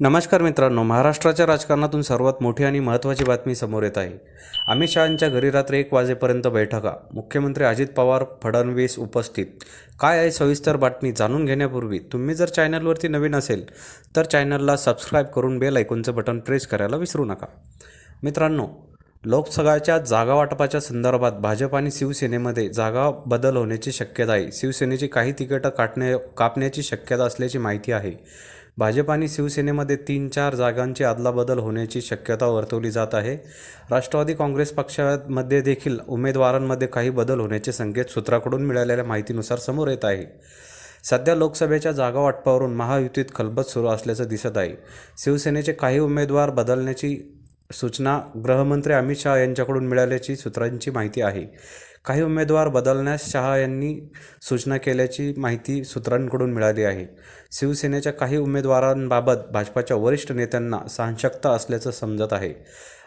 नमस्कार मित्रांनो महाराष्ट्राच्या राजकारणातून सर्वात मोठी आणि महत्त्वाची बातमी समोर येत आहे. अमित शहांच्या घरी रात्री एक वाजेपर्यंत बैठका. मुख्यमंत्री अजित पवार फडणवीस उपस्थित. काय आहे सविस्तर बातमी जाणून घेण्यापूर्वी तुम्ही जर चॅनलवरती नवीन असेल तर चॅनलला सबस्क्राईब करून बेल ऐकूनचं बटन प्रेस करायला विसरू नका. मित्रांनो लोकसभाच्या जागा वाटपाच्या संदर्भात भाजप आणि शिवसेनेमध्ये जागा बदल होण्याची शक्यता आहे. शिवसेनेची काही तिकीटं काटणे कापण्याची शक्यता असल्याची माहिती आहे. भाजप आणि शिवसेनेमध्ये तीन चार जागांची अदलाबदल होण्याची शक्यता वर्तवली जात आहे. राष्ट्रवादी काँग्रेस पक्षामध्ये देखील उमेदवारांमध्ये काही बदल होण्याचे संकेत सूत्राकडून मिळालेल्या माहितीनुसार समोर येत आहे. सध्या लोकसभेच्या जागा वाटपावरून महायुतीत खलबत सुरू असल्याचं दिसत आहे. शिवसेनेचे काही उमेदवार बदलण्याची सूचना गृहमंत्री अमित शहा यांच्याकडून मिळाल्याची सूत्रांची माहिती आहे. काही उमेदवार बदलण्यास शहा यांनी सूचना केल्याची माहिती सूत्रांकडून मिळाली आहे. शिवसेनेच्या काही उमेदवारांबाबत भाजपाच्या वरिष्ठ नेत्यांना साहशक्ता असल्याचं समजत आहे.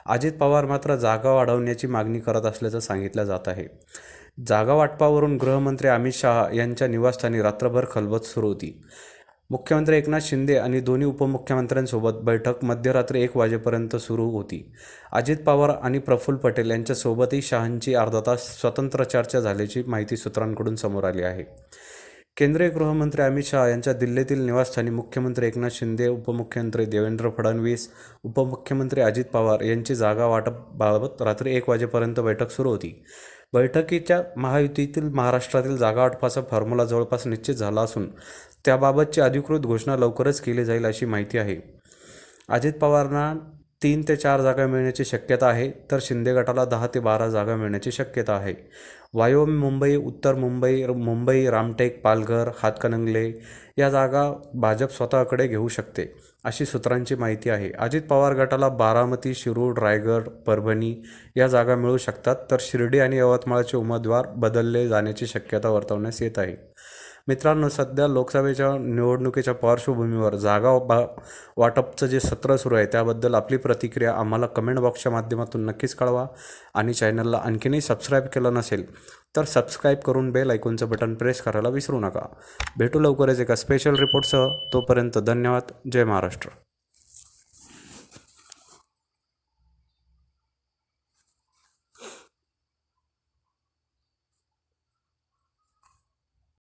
अजित पवार मात्र जागा वाढवण्याची मागणी करत असल्याचं सांगितलं जात आहे. जागा वाटपावरून गृहमंत्री अमित शहा यांच्या निवासस्थानी रात्रभर खलबत सुरू होती. मुख्यमंत्री एकनाथ शिंदे आणि दोन्ही उपमुख्यमंत्र्यांसोबत बैठक मध्यरात्री एक वाजेपर्यंत सुरू होती. अजित पवार आणि प्रफुल्ल पटेल यांच्यासोबतही शहांची अर्धा तास स्वतंत्र चर्चा झाल्याची माहिती सूत्रांकडून समोर आली आहे. केंद्रीय गृहमंत्री अमित शहा यांच्या दिल्लीतील निवासस्थानी मुख्यमंत्री एकनाथ शिंदे उपमुख्यमंत्री देवेंद्र फडणवीस उपमुख्यमंत्री अजित पवार यांची जागा वाटपबाबत रात्री एक वाजेपर्यंत बैठक सुरू होती. बैठकीच्या महायुतीतील महाराष्ट्रातील जागा वाटपाचा फॉर्म्युला जवळपास निश्चित झाला असून त्याबाबतची अधिकृत घोषणा लवकरच केली जाईल अशी माहिती आहे. अजित पवारांना तीन ते चार जागा मिळण्याची शक्यता आहे तर शिंदे गटाला दहा ते बारा जागा मिळण्याची शक्यता आहे. वायव्य मुंबई उत्तर मुंबई मुंबई रामटेक पालघर हातकणंगले या जागा भाजप स्वतःकडे घेऊ शकते अशी सूत्रांची माहिती आहे. अजित पवार गटाला बारामती शिरूर रायगड परभणी या जागा मिळू शकतात तर शिर्डी आणि यवतमाळचे उमेदवार बदलले जाण्याची शक्यता वर्तवण्यास येत आहे. मित्रांनो सध्या लोकसभेच्या निवडणुकीच्या पार्श्वभूमीवर जागा बा वाटपचं जे सत्र सुरू आहे त्याबद्दल आपली प्रतिक्रिया आम्हाला कमेंट बॉक्सच्या माध्यमातून नक्कीच कळवा आणि चॅनलला आणखीनही सबस्क्राईब केलं नसेल तर सबस्क्राईब करून बेल ऐकूनचं बटन प्रेस करायला विसरू नका. भेटू लवकरच एका स्पेशल रिपोर्टसह. तोपर्यंत धन्यवाद. जय महाराष्ट्र.